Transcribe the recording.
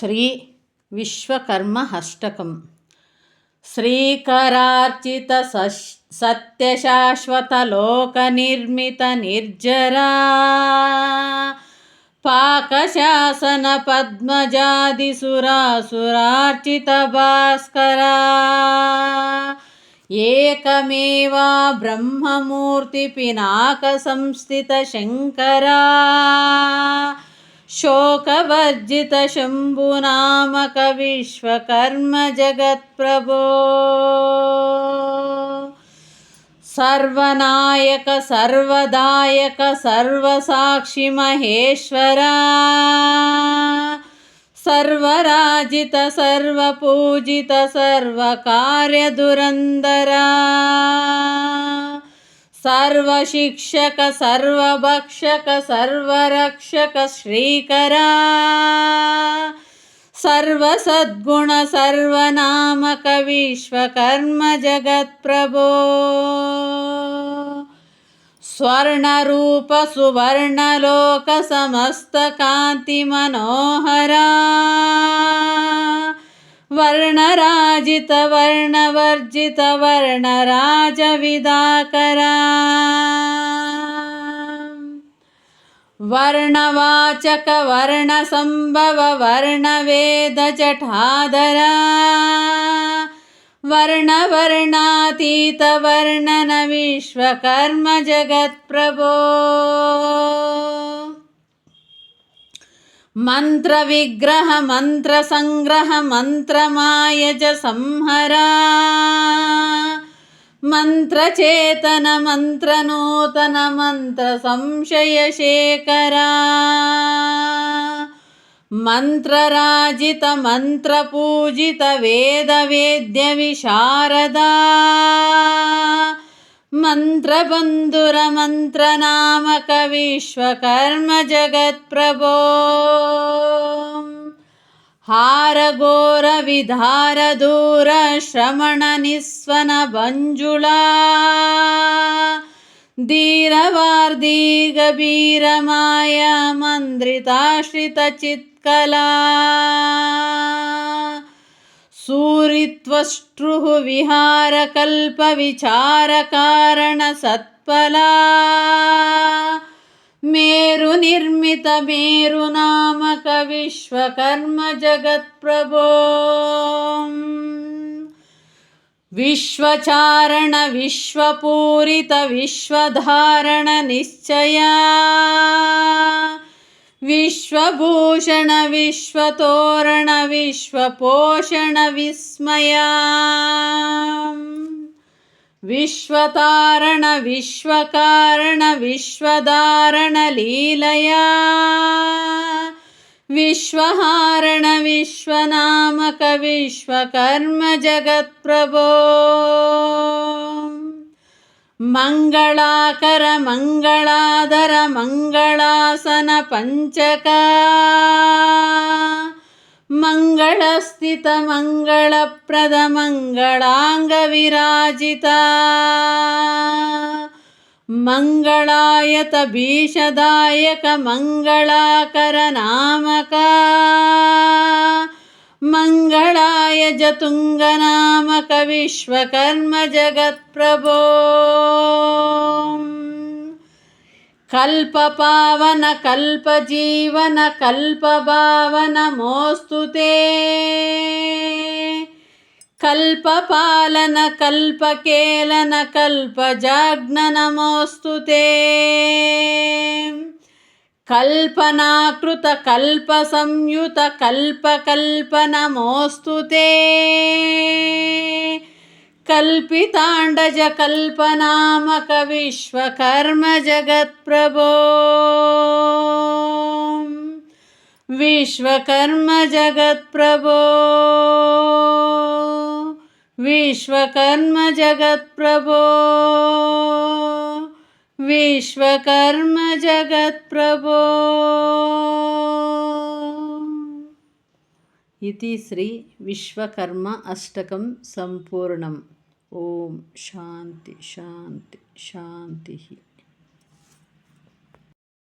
శ్రీ విశ్వకర్మ హష్టకం శ్రీకరార్చిత సత్యశాశ్వతలోకనిర్మితనిర్జరా పాకశాసన పద్మజాదిసురాసురార్చిత భాస్కరా. ఏకమేవా బ్రహ్మమూర్తి పినాక సంస్థిత శంకరా. शोकवर्जितशम्भुनामक विश्वकर्म जगत्प्रभो सर्वनायक सर्वदायक सर्वसाक्षि महेश्वरा। सर्वराजित सर्वपूजित सर्वकार्यदुरन्दरा सर्वशिक्षक सर्वभक्षक सर्वरक्षक श्रीकरा सर्वसद्गुण सर्वनामक विश्वकर्म जगत्प्रभो स्वर्णरूप सुवर्णलोक समस्तकान्तिमनोहरा वर्णराजितवर्णवर्जितवर्णराजविदाकरा वर्णवाचकवर्णसम्भव वर्णवेदजठाधरा वर्णवर्णातीतवर्णन विश्वकर्म जगत्प्रभो మంత్రవిగ్రహ మంత్రసంగ్రహ మంత్రమాయజ సంహరా. మంత్రచేతన మంత్రనూతన మంత్ర సంశయశేఖరా మంత్రరాజిత మంత్రపూజిత వేదవేద్య విశారదా. जगत्प्रभो हारघोरविधारदूरश्रमणनिस्वनभञ्जुला धीरवार्धीगभीरमाया मन्द्रिताश्रितचित्कला सूरित्वष्टृः विहारकल्पविचारकारणसत्फला मेरुनिर्मितमेरुनामक विश्वकर्म जगत्प्रभो विश्वभूषण विश्वतोरण विश्वपोषण विश्वतारण विश्वकारण विश्वधारण लीलया। विश्वहारण विश्वनामक विश्वकर्म जगत्प्रभो मङ्गलाकर मङ्गलाधर मङ्गलासन पञ्चका मङ्गलस्थित मङ्गलप्रद मङ्गलाङ्गविराजिता मङ्गलायत भीषदायक मङ्गलाकर नामका मङ्गलाय जतुङ्गनामक विश्वकर्म जगत्प्रभो कल्पपावन कल्पजीवन कल्पभावन मोऽस्तु ते। कल्पपालन कल्पकेलन कल्पजाग्ननमोऽस्तु ते कल्पनाकृतकल्पसंयुतकल्पकल्पनमोऽस्तु ते कल्पिताण्डजकल्पनामक विश्वकर्म जगत्प्रभो विश्वकर्म जगत्प्रभो विश्वकर्म जगत्प्रभो विश्वकर्म जगत्प्रभो इति श्री विश्वकर्म अष्टकं सम्पूर्णम् ॐ शान्ति शान्ति शान्तिः